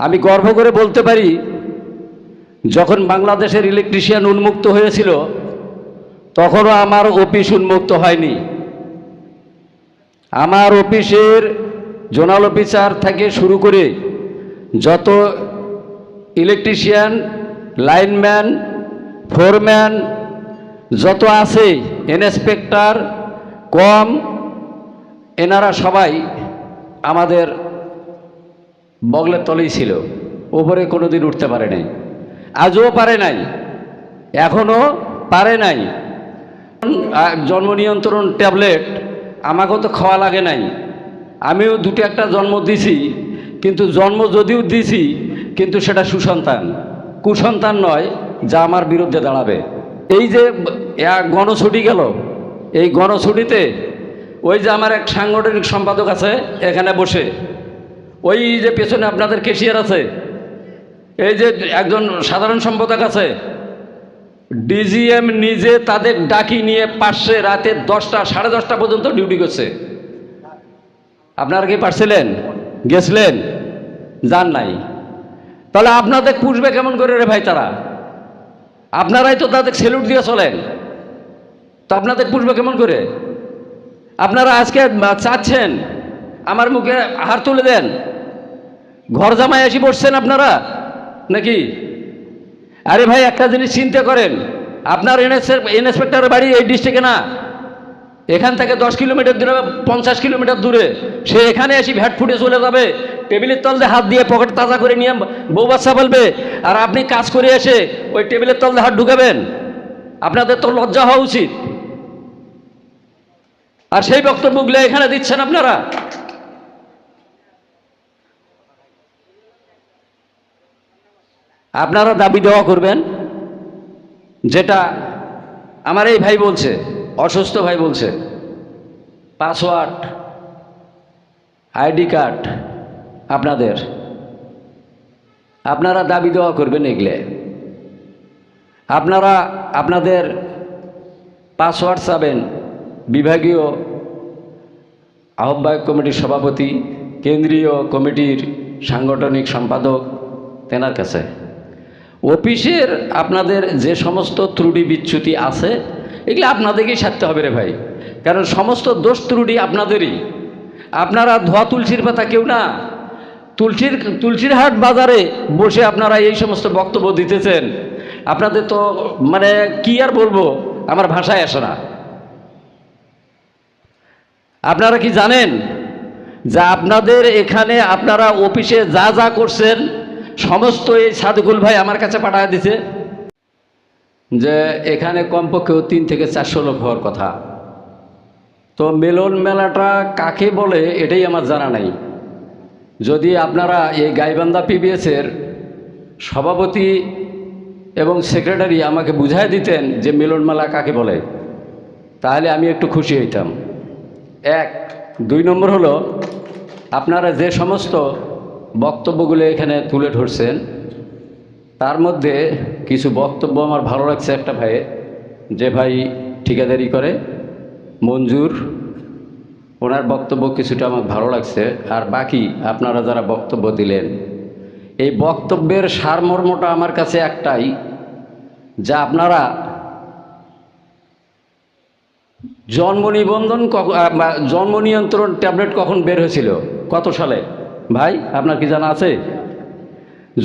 আমি গর্ব করে বলতে পারি, যখন বাংলাদেশের ইলেকট্রিশিয়ান উন্মুক্ত হয়েছিল, তখনও আমার অফিস উন্মুক্ত হয়নি। আমার অফিসের জোনাল অফিসার থেকে শুরু করে যত ইলেকট্রিশিয়ান লাইনম্যান ফোরম্যান যত আছে ইন্সপেক্টর কম এনারা সবাই আমাদের বগলের তলেই ছিল। ওপরে কোনো দিন উঠতে পারে নাই। আজও পারে নাই। এখনও পারে নাই। জন্ম নিয়ন্ত্রণ ট্যাবলেট আমাকেও তো খাওয়া লাগে নাই। আমিও দুটো একটা জন্ম দিছি, কিন্তু জন্ম যদিও দিছি, কিন্তু সেটা সুসন্তান। কুসন্তান নয়, যা আমার বিরুদ্ধে দাঁড়াবে। এই যে গণছুটি গেল। এই গণছুটিতে ওই যে আমার এক সাংগঠনিক সম্পাদক আছে, এখানে বসে। ওই যে পেছনে আপনাদের কেশিয়ার আছে, এই যে একজন সাধারণ সম্পাদক আছে, ডিজিএম নিজে তাদের ডাকি নিয়ে পাশে রাতে দশটা, সাড়ে দশটা পর্যন্ত ডিউটি করছে। আপনারা কি পারছিলেন? গেছিলেন? যান নাই। তাহলে আপনাদের পুষবে কেমন করে রে ভাই তারা? আপনারাই তো তাদের সেলুট দিয়ে চলেন। তো আপনাদের পুষবে কেমন করে? আপনারা আজকে চাচ্ছেন, আমার মুখে হার তুলে দেন। ঘর জামাই এসে বসছেন আপনারা? নাকি? আরে ভাই, একটা জিনিস চিন্তা করেন। আপনার ইন্সপেক্টরের বাড়ি এই ডিস্ট্রিক্টে না? এখান থেকে দশ কিলোমিটার দূরে পঞ্চাশ কিলোমিটার দূরে। সে এখানে এসে ভ্যাট ফুটে চলে যাবে। টেবিলের তল দিয়ে হাত দিয়ে পকেট তাজা করে নিয়ে বউ বাচ্চা বলবে, আর আপনি কাজ করে এসে ওই টেবিলের তল দিয়ে হাত ঢুকাবেন। আপনাদের তো লজ্জা হওয়া উচিত। আর সেই বক্তব্যগুলো এখানে দিচ্ছেন আপনারা? আপনারা দাবি দেওয়া করবেন, যেটা আমার এই ভাই বলছে, অসুস্থ ভাই বলছে, পাসওয়ার্ড, আইডি কার্ড আপনাদের। আপনারা দাবি দেওয়া করবেন এগুলো। আপনারা আপনাদের পাসওয়ার্ড চাবেন বিভাগীয় আহ্বায়ক কমিটির সভাপতি, কেন্দ্রীয় কমিটির সাংগঠনিক সম্পাদক তেনার কাছে। অফিসের আপনাদের যে সমস্ত ত্রুটি বিচ্যুতি আছে, এগুলো আপনাদেরকেই সারতে হবে রে ভাই। কারণ সমস্ত দোষ ত্রুটি আপনাদেরই। আপনারা ধোয়া তুলসীর পাতা কেউ না। তুলসীর তুলসীর হাট বাজারে বসে আপনারা এই সমস্ত বক্তব্য দিতেছেন। আপনাদের তো মানে কি আর বলব, আমার ভাষায় আসে না। আপনারা কি জানেন যে আপনাদের এখানে আপনারা অফিসে যা যা করছেন সমস্ত এই সাদুকুল ভাই আমার কাছে পাঠায় দিছে যে এখানে কমপক্ষেও তিন থেকে চারশো লোক হওয়ার কথা। তো মেলন মেলাটা কাকে বলে এটাই আমার জানা নাই। যদি আপনারা এই গাইবান্ধা পিবিএসের সভাপতি এবং সেক্রেটারি আমাকে বুঝাই দিতেন যে মিলন মেলা কাকে বলে, তাহলে আমি একটু খুশি হইতাম। এক, দুই নম্বর হলো, আপনারা যে সমস্ত বক্তব্যগুলো এখানে তুলে ধরছেন। তার মধ্যে কিছু বক্তব্য আমার ভালো লাগছে একটা ভাইয়ের যে ভাই ঠিকাদারি করে, মঞ্জুর। ওনার বক্তব্য কিছুটা আমার ভালো লাগছে। আর বাকি আপনারা যারা বক্তব্য দিলেন, এই বক্তব্যের সারমর্মটা আমার কাছে একটাই, যা আপনারা জন্ম নিবন্ধন জন্ম নিয়ন্ত্রণ ট্যাবলেট কখন বের হয়েছিল? কত সালে? ভাই, আপনার কি জানা আছে?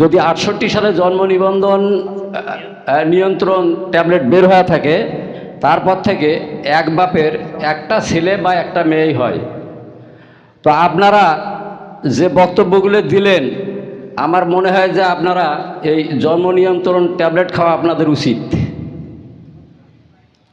যদি আটষট্টি সালে জন্ম নিবন্ধন নিয়ন্ত্রণ ট্যাবলেট বের হয়ে থাকে, তারপর থেকে এক বাপের একটা ছেলে বা একটা মেয়েই হয়। তো আপনারা যে বক্তব্যগুলো দিলেন, আমার মনে হয় যে আপনারা এই জন্ম নিয়ন্ত্রণ ট্যাবলেট খাওয়া আপনাদের উচিত।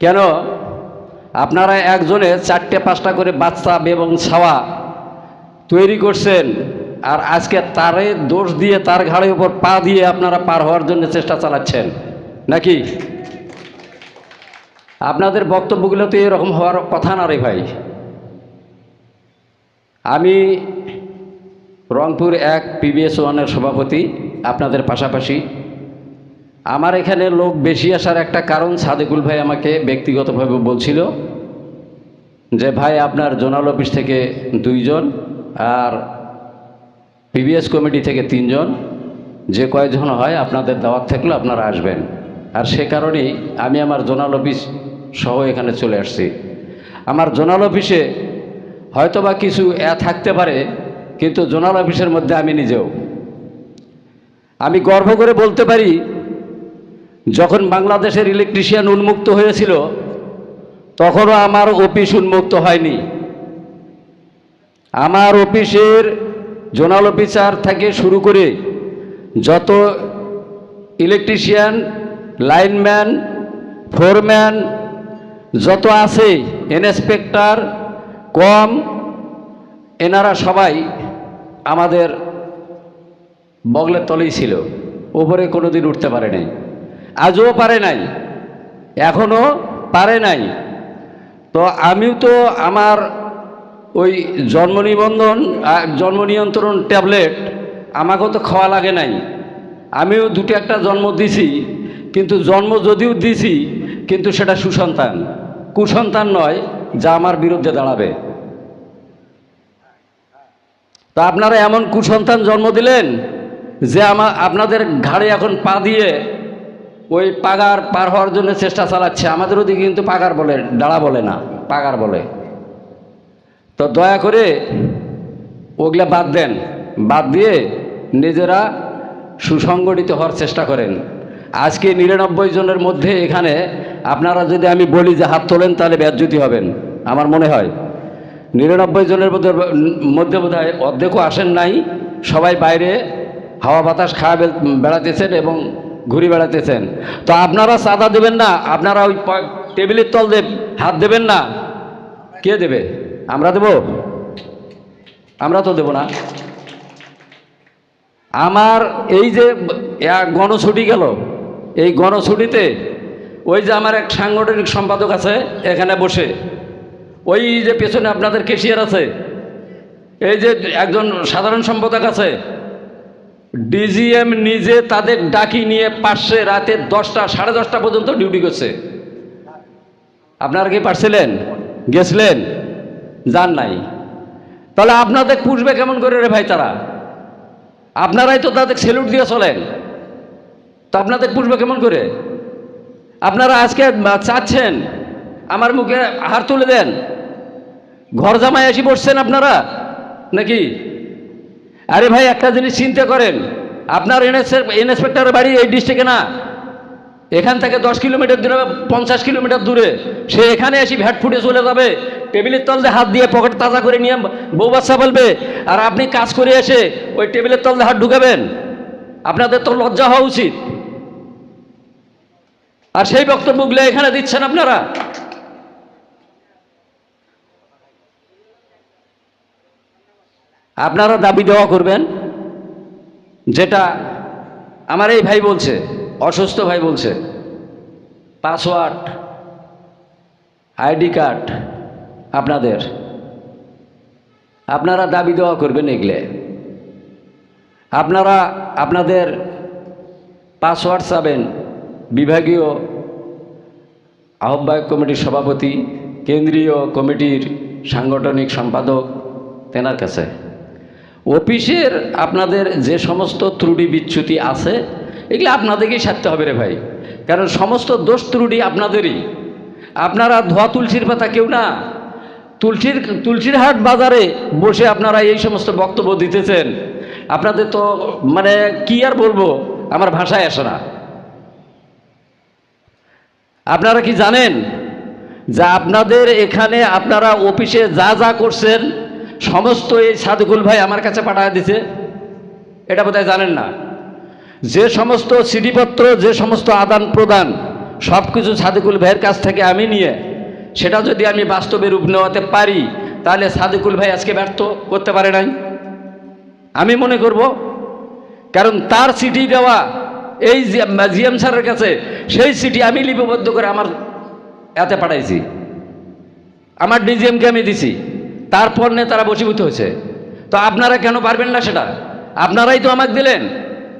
কেন? আপনারা একজনে চারটে পাঁচটা করে বাচ্চা এবং ছাওয়া তৈরি করছেন আর আজকে তারে দোষ দিয়ে, তার ঘাড়ের উপর পা দিয়ে আপনারা পার হওয়ার জন্য চেষ্টা চালাচ্ছেন। নাকি? আপনাদের বক্তব্যগুলো তো এরকম হওয়ার কথা না রে ভাই। আমি রংপুর এক পিবিএস ওয়ানের সভাপতি, আপনাদের পাশাপাশি। আমার এখানে লোক বেশি আসার একটা কারণ সাদেকুল ভাই আমাকে ব্যক্তিগতভাবে বলছিল যে, ভাই, আপনার জোনাল অফিস থেকে দুইজন আর পিবিএস কমিটি থেকে তিনজন, যে কয়েকজন হয় আপনাদের দাওয়াত থাকলে আপনারা আসবেন। আর সে কারণেই আমি আমার জোনাল অফিস সহ এখানে চলে আসছি। আমার জোনাল অফিসে হয়তোবা কিছু এ থাকতে পারে, কিন্তু জোনাল অফিসের মধ্যে আমি নিজেও। আমি গর্ব করে বলতে পারি, যখন বাংলাদেশের ইলেকট্রিশিয়ান উন্মুক্ত হয়েছিল, তখনও আমার অফিস উন্মুক্ত হয়নি। আমার অফিসের জোনাল অফিসার থেকে শুরু করে যত ইলেকট্রিশিয়ান, লাইনম্যান, ফোরম্যান, যত আছে, ইন্সপেক্টর, কম, এনারা সবাই আমাদের বগলের তলেই ছিল। উপরে কোনো দিন উঠতে পারে নাই। আজও পারে নাই। এখনও পারে নাই। তো আমিও তো আমার ওই জন্ম নিবন্ধন জন্ম নিয়ন্ত্রণ ট্যাবলেট আমাকেও তো খাওয়া লাগে নাই। আমিও দুটো একটা জন্ম দিছি, কিন্তু জন্ম যদিও দিছি, কিন্তু সেটা সুসন্তান। কুসন্তান নয়, যা আমার বিরুদ্ধে দাঁড়াবে। তা আপনারা এমন কুসন্তান জন্ম দিলেন, যে আমার আপনাদের ঘাড়ে এখন পা দিয়ে ওই পাগার পার হওয়ার জন্য চেষ্টা চালাচ্ছে। আমাদের ওদিকে কিন্তু পাগার বলে দাঁড়া বলে না, পাগার বলে। তো দয়া করে ওগুলা বাদ দেন। বাদ দিয়ে নিজেরা সুসংগঠিত হওয়ার চেষ্টা করেন। আজকে নিরানব্বই জনের মধ্যে এখানে আপনারা যদি আমি বলি যে হাত তোলেন, তাহলে ব্যাজ্যুতি হবেন, আমার মনে হয়। নিরানব্বই জনের মধ্যে মধ্যে বোধ হয় অর্ধেকও আসেন নাই, সবাই বাইরে হাওয়া বাতাস খাওয়া বেড়াতেছেন এবং ঘুরে বেড়াতেছেন। তো আপনারা চাঁদা দেবেন না, আপনারা ওই টেবিলের তল হাত দেবেন না, কে দেবে? আমরা দেব? আমরা তো দেব না। আমার এই যে গণছুটি গেল, এই গণছুটিতে ওই যে আমার এক সাংগঠনিক সম্পাদক আছে, এখানে বসে। ওই যে পেছনে আপনাদের কেশিয়ার আছে, এই যে একজন সাধারণ সম্পাদক আছে, ডিজিএম নিজে তাদের ডাকি নিয়ে পাশে রাতে দশটা, সাড়ে দশটা পর্যন্ত ডিউটি করছে। আপনারা কি পারছিলেন? গেছিলেন? যান নাই। তাহলে আপনাদের পুষবে কেমন করে রে ভাই তারা আপনারাই তো তাদের সেলুট দিয়ে চলেন। তো আপনাদের পুষবে কেমন করে? আপনারা আজকে চাচ্ছেন আমার মুখে হার তুলে দেন। ঘর জামাই এসে বসছেন আপনারা? নাকি? আরে ভাই, একটা জিনিস চিন্তা করেন। আপনার ইন্সপেক্টরের বাড়ি এই ডিস্ট্রিক্টে না? এখান থেকে দশ কিলোমিটার দূরে, পঞ্চাশ কিলোমিটার দূরে। সে এখানে এসে ভ্যাট ফুটে চলে যাবে। টেবিলের তলতে হাত দিয়ে পকেট তাজা করে নিয়ে বউ বাচ্চা বলবে, আর আপনি কাজ করে এসে ওই টেবিলের তলতে হাত ঢুকাবেন? আপনাদের তো লজ্জা হওয়া উচিত। আর সেই বক্তব্যগুলো এখানে দিচ্ছেন আপনারা? আপনারা দাবি দেওয়া করবেন, যেটা আমার এই ভাই বলছে, অসুস্থ ভাই বলছে, পাসওয়ার্ড, আইডি কার্ড আপনাদের। আপনারা দাবি দেওয়া করবেন এগুলো। আপনারা আপনাদের পাসওয়ার্ড চাবেন বিভাগীয় আহ্বায়ক কমিটির সভাপতি, কেন্দ্রীয় কমিটির সাংগঠনিক সম্পাদক তেনার কাছে। অফিসের আপনাদের যে সমস্ত ত্রুটি বিচ্যুতি আছে, এগুলো আপনাদেরকেই সারতে হবে রে ভাই। কারণ সমস্ত দোষ ত্রুটি আপনাদেরই। আপনারা ধোয়া তুলসীর পাতা কেউ না। তুলসীর তুলসীর হাট বাজারে বসে আপনারা এই সমস্ত বক্তব্য দিতেছেন। আপনাদের তো মানে কি আর বলব? আমার ভাষায় আসে না। আপনারা কি জানেন যে আপনাদের এখানে আপনারা অফিসে যা যা করছেন, সমস্ত এই সাদুকুল ভাই আমার কাছে পাঠায় দিছে? এটা বোধহয় জানেন না। যে সমস্ত চিঠিপত্র যে সমস্ত আদান প্রদান সব কিছু সাদিকুল ভাইয়ের কাছ থেকে আমি নিয়ে সেটা যদি আমি বাস্তবে রূপ নেওয়াতে পারি, তাহলে সাদিকুল ভাই আজকে ব্যর্থ করতে পারে নাই। আমি মনে করব, কারণ তার চিঠি দেওয়া, এই জিএম স্যারের কাছে, সেই চিঠি আমি লিপিবদ্ধ করে আমার এতে পাঠাইছি। আমার ডিজিএমকে আমি দিছি। তারপর নিয়ে তারা বসীভূত হয়েছে। তো আপনারা কেন পারবেন না সেটা? আপনারাই তো আমাকে দিলেন।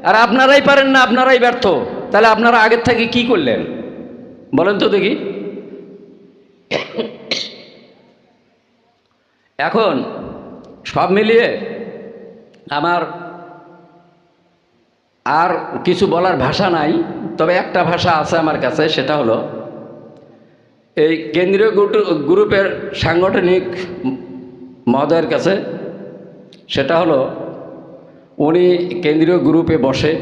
আর আপনারাই পারেন না, আপনারাই ব্যর্থ। তাহলে আপনারা আগের থেকে কি করলেন? বলেন তো দেখি। এখন সব মিলিয়ে আমার আর কিছু বলার ভাষা নাই, তবে একটা ভাষা আছে আমার কাছে, সেটা হলো এই কেন্দ্রীয় গুটু- গ্রুপের সাংগঠনিক মহোদয়ের কাছে, সেটা হলো উনি কেন্দ্রীয় গ্রুপে বসে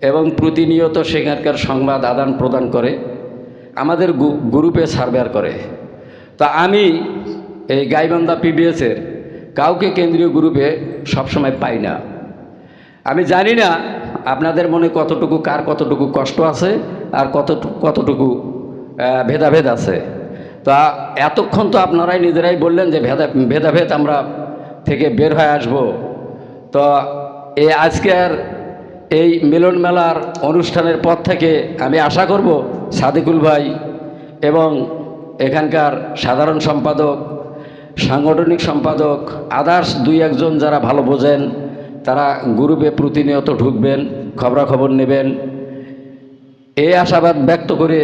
এবং প্রতিনিয়ত সেখানকার সংবাদ আদান প্রদান করে। আমাদের গ্রুপে সার্ভেয়ার করে। তা আমি এই গাইবান্ধা পিবিএসের কাউকে কেন্দ্রীয় গ্রুপে সবসময় পাই না। আমি জানি না আপনাদের মনে কতটুকু কার কতটুকু কষ্ট আছে আর কত কতটুকু ভেদাভেদ আছে। তা এতক্ষণ তো আপনারাই নিজেরাই বললেন যে ভেদা ভেদাভেদ আমরা থেকে বের হয়ে আসব। তো এই আজকের এই মিলন মেলার অনুষ্ঠানের পর থেকে আমি আশা করব সাদিকুল ভাই এবং এখানকার সাধারণ সম্পাদক, সাংগঠনিক সম্পাদক, আদার্স দুই একজন যারা ভালো বোঝেন, তারা গ্রুপে প্রতিনিয়ত ঢুকবেন, খবরাখবর নেবেন। এই আশাবাদ ব্যক্ত করে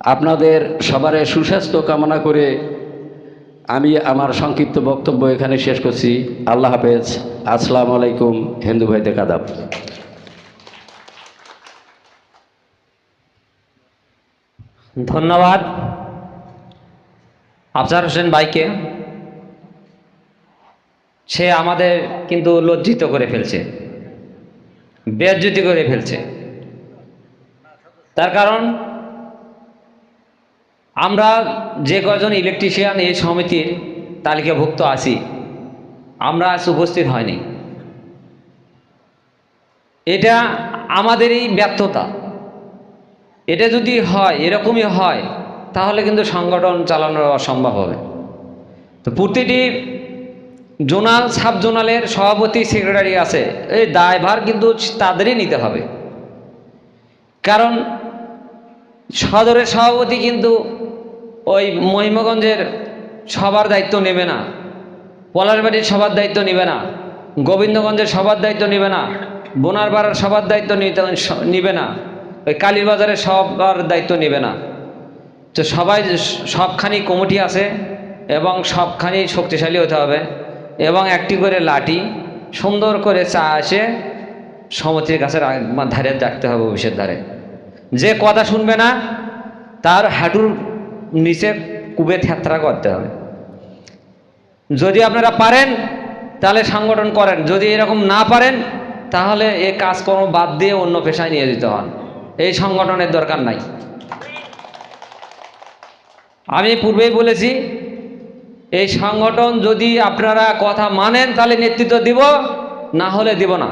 আপনাদের সবার সুস্বাস্থ্য কামনা করে আমি আমার সংক্ষিপ্ত বক্তব্য এখানে শেষ করছি। আল্লাহ হাফেজ। আসসালামু আলাইকুম, হিন্দু ভাইদের কাদাব। ধন্যবাদ। আফজার হোসেন ভাইকে। সে আমাদের কিন্তু লজ্জিত করে ফেলছে, বেজ্জতি করে ফেলছে। তার কারণ, আমরা যে কজন ইলেকট্রিশিয়ান এই সমিতির তালিকাভুক্ত আছি, আমরা আজ উপস্থিত হয়নি। এটা আমাদেরই ব্যর্থতা। এটা যদি হয়, এরকমই হয়, তাহলে কিন্তু সংগঠন চালানো অসম্ভব হবে। তো প্রতিটি জোনাল সাব জোনালের সভাপতি, সেক্রেটারি আছে, এই দায়ভার কিন্তু তাদেরই নিতে হবে। কারণ সদরের সভাপতি কিন্তু ওই মহিমগঞ্জের সবার দায়িত্ব নেবে না, পলাশবাড়ির সবার দায়িত্ব নেবে না, গোবিন্দগঞ্জের সবার দায়িত্ব নেবে না, বোনারপাড়ার সবার দায়িত্ব নিতে নিবে না। ওই কালীবাজারের সবার দায়িত্ব নেবে না। তো সবাই সবখানি কমিটি আছে এবং সবখানি শক্তিশালী হতে হবে এবং একটি করে লাঠি সুন্দর করে চা আসে সমতির আগ- ধারে রাখতে হবে অফিসের ধারে। যে কথা শুনবে না, তার হাঁটুর নিচে কুবে থ্যাত্রা করতে হবে। যদি আপনারা পারেন, তাহলে সংগঠন করেন। যদি এরকম না পারেন, তাহলে এ কাজকর্ম বাদ দিয়ে অন্য পেশায় নিয়ে যেতে হন। এই সংগঠনের দরকার নাই। আমি পূর্বেই বলেছি, এই সংগঠন যদি আপনারা কথা মানেন, তাহলে নেতৃত্ব দিব, না হলে দিব না।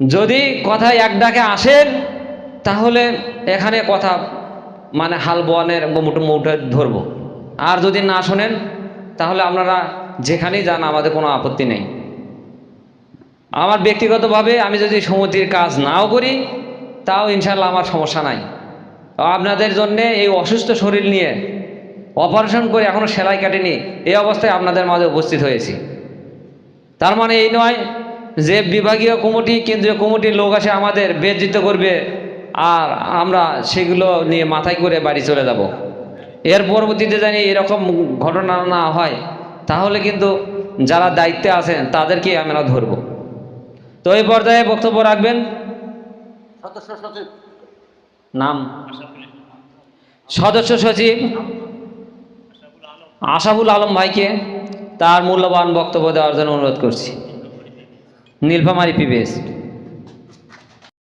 যদি কথা এক ডাকে আসেন, তাহলে এখানে কথা মানে হাল বোয়ানের মুঠো মুঠে ধরবো। আর যদি না শোনেন, তাহলে আপনারা যেখানেই যান, আমাদের কোনো আপত্তি নেই। আমার ব্যক্তিগতভাবে আমি যদি সমিতির কাজ নাও করি তাও ইনশাল্লাহ আমার সমস্যা নাই। আপনাদের জন্যে এই অসুস্থ শরীর নিয়ে অপারেশন করে এখনও সেলাই কাটেনি, এই অবস্থায় আপনাদের মাঝে উপস্থিত হয়েছি। তার মানে এই নয় যে বিভাগীয় কমিটি, কেন্দ্রীয় কমিটির লোক আসে আমাদের বেজ্জিত করবে আর আমরা সেগুলো নিয়ে মাথায় করে বাড়ি চলে যাব। এর পরবর্তীতে জানি এরকম ঘটনা না হয়, তাহলে কিন্তু যারা দায়িত্বে আছেন তাদেরকে আমরা ধরব। তো এই পর্যায়ে বক্তব্য রাখবেন। নাম? সদস্য সচিব? আশাফুল আলম ভাইকে তার মূল্যবান বক্তব্য দেওয়ার জন্য অনুরোধ করছি। নীলফামারি পিবিএস।